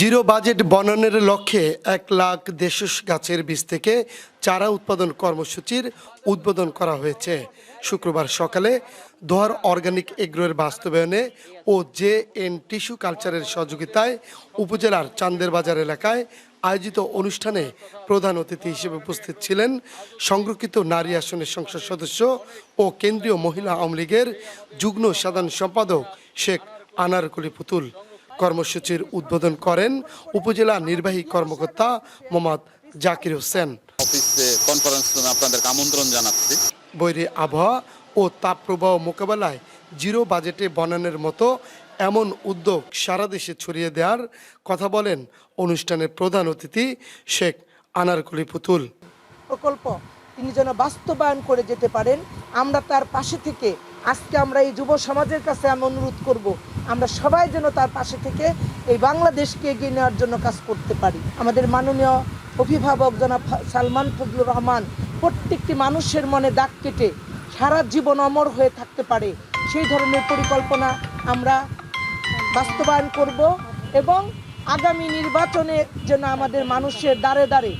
Zero budget বনায়নের লক্ষ্যে এক লাখ দেশজ গাছের বীজ থেকে চারা উৎপাদন কর্মসূচির উদ্বোধন করা হয়েছে। শুক্রবার সকালে দোহার অর্গানিক এগ্রোয়ের বাস্তবায়নে ও জে এন টিস্যু কালচারের সহযোগিতায় উপজেলার চান্দের বাজার এলাকায় আয়োজিত অনুষ্ঠানে প্রধান অতিথি হিসেবে উপস্থিত ছিলেন সংরক্ষিত নারী আসনের সংসদ সদস্য ও কেন্দ্রীয় মহিলা আওয়ামী লীগের যুগ্ম সাধারণ সম্পাদক শেখ আনারকুলি পুতুল। কর্মসূচির উদ্বোধন করেন উপজেলা নির্বাহী কর্মকর্তা মোহাম্মদ জাকির হোসেন। অফিসে কনফারেন্স আপনাদেরকে আমন্ত্রণ জানাচ্ছি। বৈরী আবহাওয়া ও তাপপ্রবাহ মোকাবেলায় জিরো বাজেটে বনানের মতো এমন উদ্যোগ সারা দেশে ছড়িয়ে দেওয়ার কথা বলেন অনুষ্ঠানের প্রধান অতিথি শেখ আনারকুলি পুতুল। প্রকল্প তিনি যেন বাস্তবায়ন করে যেতে পারেন আমরা তার পাশে থেকে আজকে আমরা এই যুব সমাজের কাছে আমি অনুরোধ করব আমরা সবাই যেন তার পাশে থেকে এই বাংলাদেশকে এগিয়ে নেওয়ার জন্য কাজ করতে পারি। আমাদের মাননীয় অভিভাবক জনাব সালমান ফজলুর রহমান প্রত্যেকটি মানুষের মনে দাগ কেটে সারা জীবন অমর হয়ে থাকতে পারে। সেই ধরনের পরিকল্পনা আমরা বাস্তবায়ন করব এবং আগামী নির্বাচনে যেন আমাদের মানুষের দ্বারে দ্বারে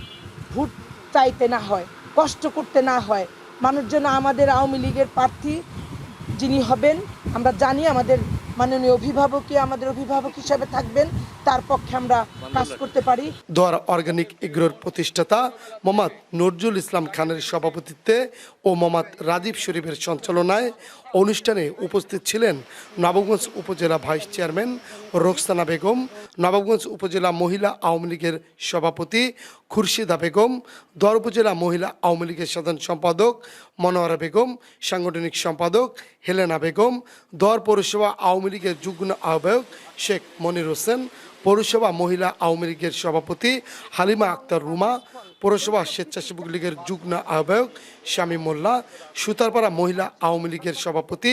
ভোট চাইতে না হয়, কষ্ট করতে না হয়, মানুষ যেন আমাদের আওয়ামী লীগের প্রার্থী যিনি হবেন, আমরা জানি আমাদের মাননীয় অভিভাবকই আমাদের অভিভাবক হিসাবে থাকবেন, তার পক্ষে আমরা কাজ করতে পারি। দোয়ার অর্গানিক এগ্রোর প্রতিষ্ঠাতা মোহাম্মদ নজরুল ইসলাম খানের সভাপতিত্বে ও মোহাম্মদ রাজীব শরীফের সঞ্চালনায় অনুষ্ঠানে উপস্থিত ছিলেন নবগঞ্জ উপজেলা ভাইস চেয়ারম্যান রোকসানা বেগম নবগঞ্জ উপজেলা মহিলা আওয়ামী লীগের সভাপতি খুরশিদা বেগম দর উপজেলা মহিলা আওয়ামী লীগের সাধারণ সম্পাদক মনোয়ারা বেগম, সাংগঠনিক সম্পাদক হেলেনা বেগম দর পৌরসভা আওয়ামী লীগের যুগ্ম আহ্বায়ক শেখ মনির হোসেন, পৌরসভা মহিলা আওয়ামী লীগের সভাপতি হালিমা আক্তার রুমা, পৌরসভা স্বেচ্ছাসেবক লীগের যুগ্ম আহ্বায়ক শামী মোল্লা, সুতারপাড়া মহিলা আওয়ামী লীগের সভাপতি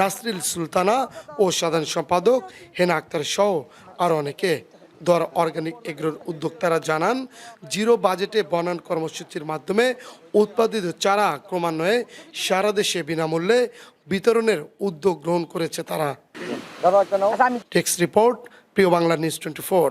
নাসরিল সুলতানা ও সাধারণ সম্পাদক হেনা আক্তার সহ আর অনেকে। দর অর্গানিক এগ্রোর উদ্যোক্তারা জানান, জিরো বাজেটে বনান কর্মসূচির মাধ্যমে উৎপাদিত চারা ক্রমান্বয়ে সারা দেশে বিনামূল্যে বিতরণের উদ্যোগ গ্রহণ করেছে তারা। টেক্সট রিপোর্ট প্রিয় বাংলা নিউজ টোয়েন্টি ফোর